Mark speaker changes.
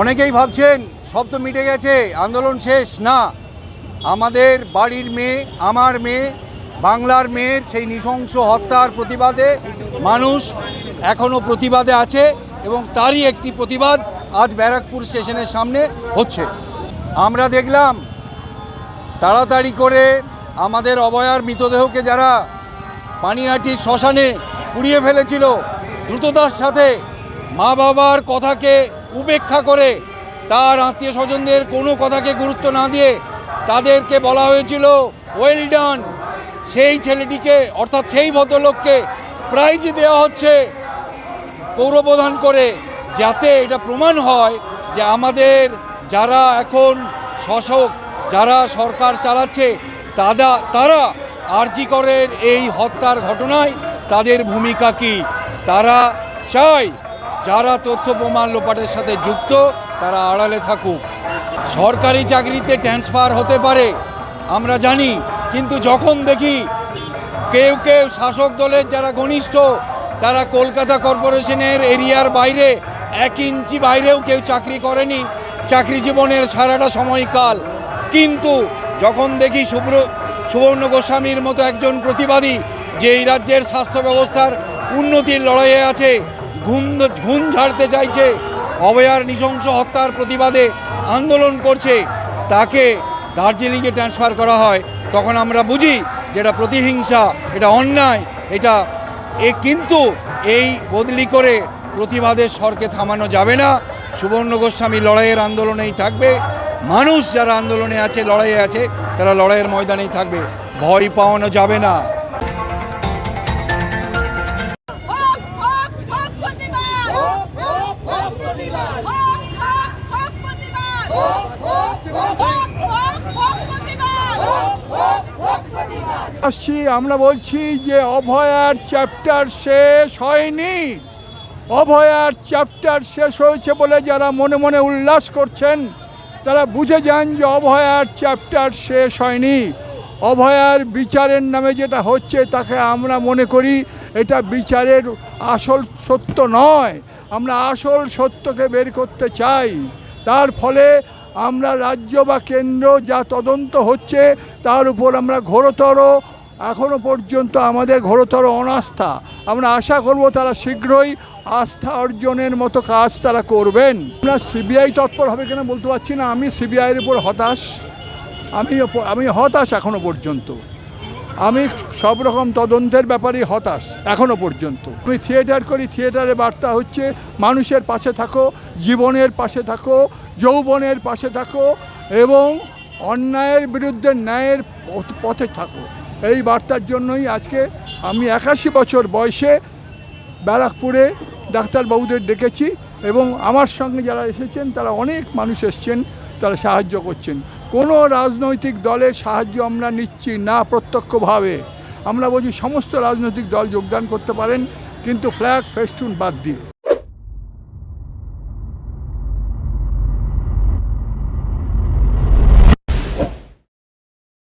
Speaker 1: অনেকেই ভাবছেন, সব তো মিটে গেছে, আন্দোলন শেষ। না, আমাদের বাড়ির মেয়ে, আমার মেয়ে, বাংলার মেয়ের সেই নৃশংস হত্যার প্রতিবাদে মানুষ এখনও প্রতিবাদে আছে এবং তারই একটি প্রতিবাদ আজ ব্যারাকপুর স্টেশনের সামনে হচ্ছে। আমরা দেখলাম, তাড়াতাড়ি করে আমাদের অবয়ার মৃতদেহকে যারা পানিহাটির শ্মশানে পুড়িয়ে ফেলেছিল, দ্রুততার সাথে মা বাবার কথাকে উপেক্ষা করে তার আত্মীয় স্বজনদের কোনো কথাকে গুরুত্ব না দিয়ে তাদেরকে বলা হয়েছিল ওয়েল ডান সেই ছেলেটিকে, অর্থাৎ সেই ভদ্রলোককে প্রাইজ দেওয়া হচ্ছে পৌরপ্রধান করে, যাতে এটা প্রমাণ হয় যে আমাদের যারা এখন শাসক, যারা সরকার চালাচ্ছে তারা তারা আরজি করের এই হত্যার ঘটনায় তাদের ভূমিকা কি? তারা চায় যারা তথ্য প্রমাণ লোপাটের সাথে যুক্ত, তারা আড়ালে থাকুক। সরকারি চাকরিতে ট্রান্সফার হতে পারে, আমরা জানি, কিন্তু যখন দেখি কেউ কেউ শাসক দলের যারা ঘনিষ্ঠ, তারা কলকাতা কর্পোরেশনের এরিয়ার বাইরে, এক ইঞ্চি বাইরেও কেউ চাকরি করেনি, চাকরি জীবনের সারাটা সময়কাল। কিন্তু যখন দেখি শুভ্র সুবর্ণ গোস্বামীর মতো একজন প্রতিবাদী, যে এই রাজ্যের স্বাস্থ্য ব্যবস্থার উন্নতির লড়াইয়ে আছে ঘুম ঘুম ঝাড়তে চাইছে। অবয়ার নৃশংস হত্যার প্রতিবাদে আন্দোলন করছে। তাকে দার্জিলিংয়ে ট্রান্সফার করা হয়। তখন আমরা বুঝি যে এটা প্রতিহিংসা, এটা অন্যায়, এটা এ কিন্তু এই বদলি করে প্রতিবাদের স্বরকে থামানো যাবে না। সুবর্ণ গোস্বামী লড়াইয়ের আন্দোলনেই থাকবে। মানুষ যারা আন্দোলনে আছে, লড়াইয়ে আছে, তারা লড়াইয়ের ময়দানেই থাকবে। ভয় পাওয়ানো যাবে না।
Speaker 2: আসছি, আমরা বলছি যে অভয়ার চ্যাপ্টার শেষ হয়নি। অভয়ার চ্যাপ্টার শেষ হয়েছে বলে যারা মনে মনে উল্লাস করছেন, তারা বুঝে যান যে অভয়ার চ্যাপ্টার শেষ হয়নি। অভয়ার বিচারের নামে যেটা হচ্ছে, তাকে আমরা মনে করি এটা বিচারের আসল সত্য নয়। আমরা আসল সত্যকে বের করতে চাই। তার ফলে আমরা রাজ্য বা কেন্দ্র যা তদন্ত হচ্ছে, তার উপর আমরা ঘোরতর এখনও পর্যন্ত আমাদের ঘোরতর অনাস্থা। আমরা আশা করব তারা শীঘ্রই আস্থা অর্জনের মতো কাজ তারা করবেন। আমরা সিবিআই তৎপর হবে কিনা বলতে পারছি না, আমি সিবিআইয়ের উপর হতাশ। আমি আমি হতাশ এখনও পর্যন্ত। আমি সব রকম তদন্তের ব্যাপারেই হতাশ, এখনও পর্যন্ত। আমি থিয়েটার করি, থিয়েটারে বার্তা হচ্ছে, মানুষের পাশে থাকো, জীবনের পাশে থাকো, যৌবনের পাশে থাকো এবং অন্যায়ের বিরুদ্ধে ন্যায়ের পথে থাকো। এই বার্তার জন্যই আজকে আমি একাশি বছর বয়সে ব্যারাকপুরে ডাক্তারবাবুদের ডেকেছি এবং আমার সঙ্গে যারা এসেছেন, তারা অনেক মানুষ এসছেন, তারা সাহায্য করছেন। কোনো রাজনৈতিক দলের সাহায্য আমরা নিচ্ছি না প্রত্যক্ষভাবে। আমরা বলছি সমস্ত রাজনৈতিক দল যোগদান করতে পারেন, কিন্তু ফ্ল্যাগ ফেস্টুন বাদ দিয়ে।